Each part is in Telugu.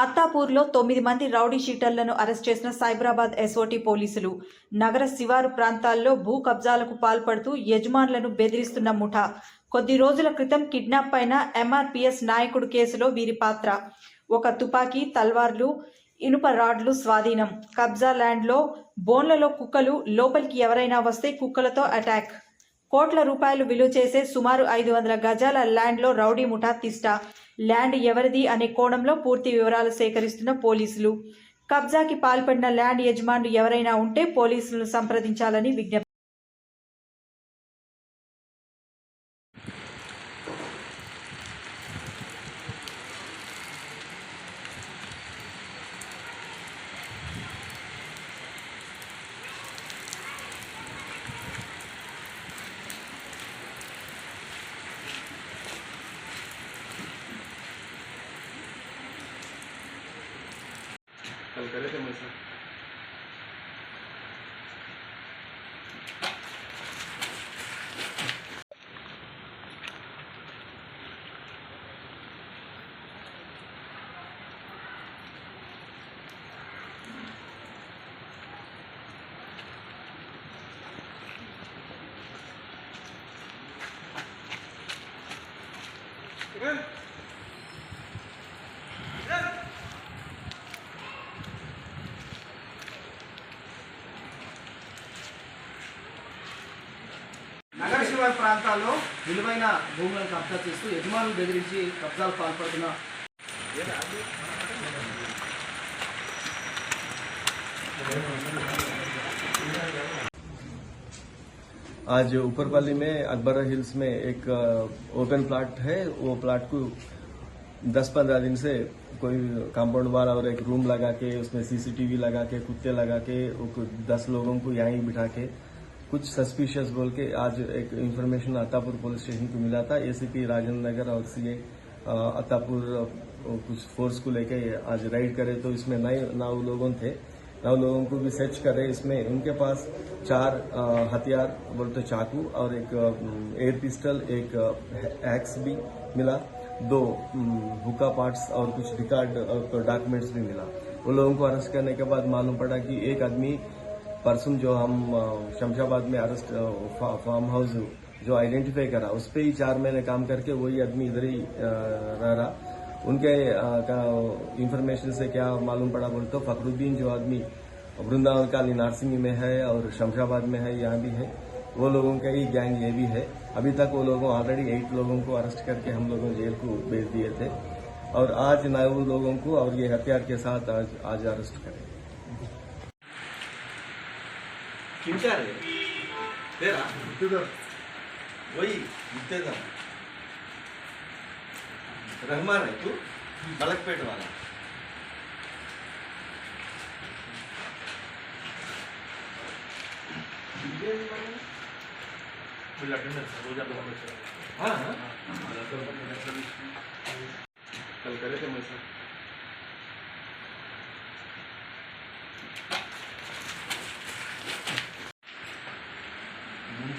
అత్తాపూర్లో తొమ్మిది మంది రౌడీ షీటర్లను అరెస్ట్ చేసిన సైబరాబాద్ ఎస్ఓటీ పోలీసులు. నగర శివారు ప్రాంతాల్లో భూ కబ్జాలకు పాల్పడుతూ యజమానులను బెదిరిస్తున్న ముఠా. కొద్ది రోజుల క్రితం కిడ్నాప్ అయిన ఎంఆర్పిఎస్ నాయకుడు కేసులో వీరి పాత్ర. ఒక తుపాకీ తల్వార్లు ఇనుప రాడ్లు స్వాధీనం. కబ్జా ల్యాండ్లో బోన్లలో కుక్కలు లోపలికి ఎవరైనా వస్తే కుక్కలతో అటాక్. కోట్ల రూపాయలు విలువ చేసే సుమారు ఐదు వందల గజాల ల్యాండ్లో రౌడీ ముఠా తిష్టా. ల్యాండ్ ఎవరిది అనే కోణంలో పూర్తి వివరాలు సేకరిస్తున్న పోలీసులు. కబ్జాకి పాల్పడిన ల్యాండ్ యజమానులు ఎవరైనా ఉంటే పోలీసులను సంప్రదించాలని విజ్ఞప్తి Alcaraz de Yeah. నగర శివారు ప్రాంతాల్లో విలువైన భూములను కబ్జా చేస్తూ యజమానులు బెదిరించి కబ్జాలు పాల్పడుతున్న आज ऊपरपाली में अकबर हिल्स में एक ओपन प्लाट है वो प्लाट को दस पंद्रह दिन से कोई कंपाउंड वाल और एक रूम लगा के उसमें सीसीटीवी लगा के कुत्ते लगा के वो कुछ दस लोगों को यहीं बिठा के कुछ सस्पिशियस बोल के आज एक इंफॉर्मेशन अत्तापुर पुलिस स्टेशन को मिला था। एसीपी राजेंद्र नगर और सीए अत्तापुर अ, कुछ फोर्स को लेके आज राइड करे तो इसमें नए नौ लोगों थे। नौ लोगों को भी सर्च करे इसमें उनके पास चार हथियार बोलते तो चाकू और एक एयर पिस्टल एक एक्स भी मिला। दो हुक्का पार्ट्स और कुछ रिकॉर्ड डॉक्यूमेंट्स भी मिला। उन लोगों को अरेस्ट करने के बाद मालूम पड़ा कि एक आदमी पर्सन जो हम शमशाबाद में अरेस्ट फार्म हाउस जो आइडेंटिफाई करा, उस पर ही चार महीने काम करके वही आदमी इधर ही रह रहा। उनके इंफॉर्मेशन से क्या मालूम पड़ा, बोले तो फखरुद्दीन जो आदमी वृंदावन काली नारसिंगी में है और शमशाबाद में है, यहाँ भी है, वो लोगों का ही गैंग ये भी है। अभी तक वो लोगों ऑलरेडी एट लोगों को अरेस्ट करके हम लोगों जेल को भेज दिए थे। और आज नौ लोगों को और ये हथियार के साथ आज आज अरेस्ट करें కింకారు పేరా పోయి ఇద్దేదా రహమాన్ అయితే బలక్పేట వాళ్ళ. వీళ్ళు అటెండెన్స్ రోజు అర్థం వచ్చారు కలకలే సార్.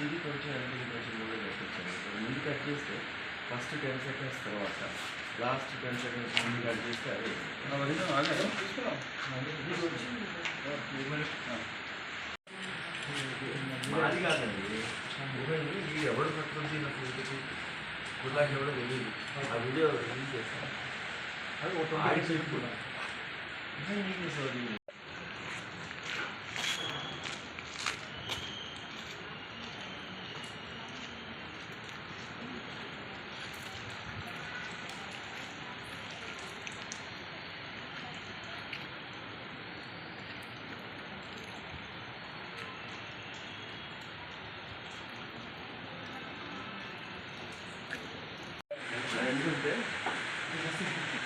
జీబీ కొంచెం ఎల్పిజి కనెక్షన్ కూడా కట్టించాను ముందు కట్ చేస్తే ఫస్ట్ టెన్ సెకండ్స్ తర్వాత లాస్ట్ టెన్ సెకండ్స్ ముందు కట్ చేస్తే అదే. మాది కాదండి. ఇది ఎవరు పట్టుకుంటే నాకు ఇంటికి గుడ్లాకి ఎవడో తెలియదు. ఆ వీడియో రిలీజ్ చేస్తాను. అది ఒక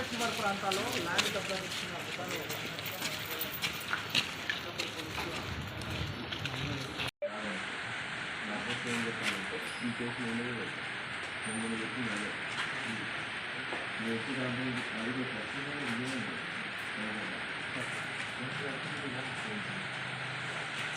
రివర్ ప్రాంతాల్లో ల్యాండ్ దెబ్బతిచ్చిన అధికారులు ఏం చెప్పానంటే ఈ కేసు నేనే వెళ్తాను నేను చెప్పి నేనే నేను వచ్చి దాంట్లో అడిగే ఖచ్చితంగా ఇదే